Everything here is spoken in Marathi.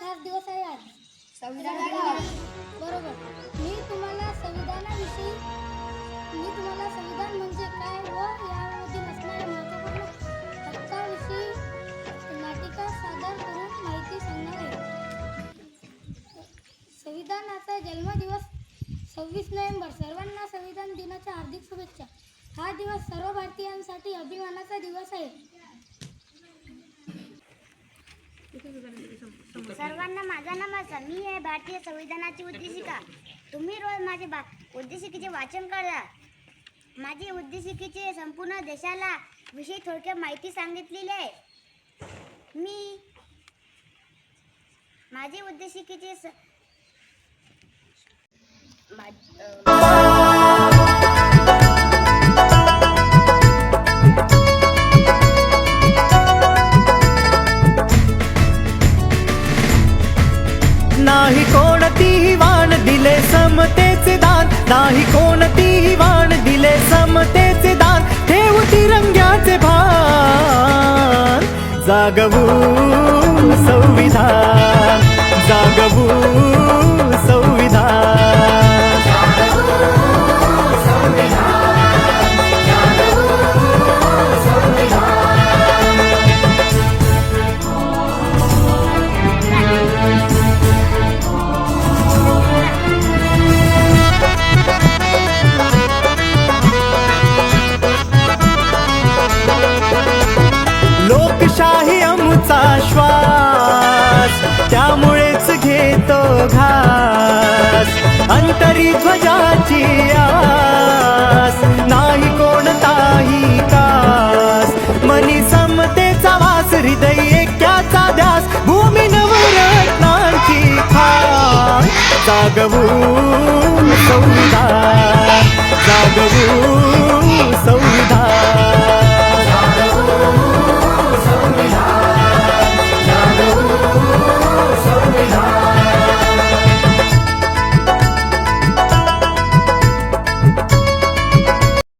खास दिवस आहे आज. संविधान दिवस. बरोबर. मी तुम्हाला संविधानाविषयी मी तुम्हाला संविधान म्हणजे काय व यामध्ये असणाऱ्या महत्त्वपूर्ण हक्काविषयी नाटिका सादर करून माहिती सांगणार आहे. संविधानाचा जन्मदिवस सव्वीस नोव्हेंबर. सर्वांना संविधान दिनाच्या हार्दिक शुभेच्छा. हा दिवस सर्व भारतीयांसाठी अभिमानाचा दिवस आहे. सर्वांना माझा नमस्कार. मी आहे भारतीय संविधानाची उद्देशिका. तुम्ही रोज माझे बा उद्देशिकेचे वाचन करा. माझी उद्देशिकेचे संपूर्ण देशाला विषयी थोडक्यात माहिती सांगितलेली आहे. मी माझी उद्देशिकेचे स नाही कोणतीही वाण दिले समतेचे दान. नाही कोणतीही वाण दिले समतेचे दान. ठेवू तिरंग्याचे भान. जागवू संविधान. त्यामुळेच घेतो घास. अंतरी ध्वजाची आस. नाही कोणताही कास. मनी समतेचा वास हृदय ऐक्याचा ध्यास. भूमी नवरत्नांची खास. जागवू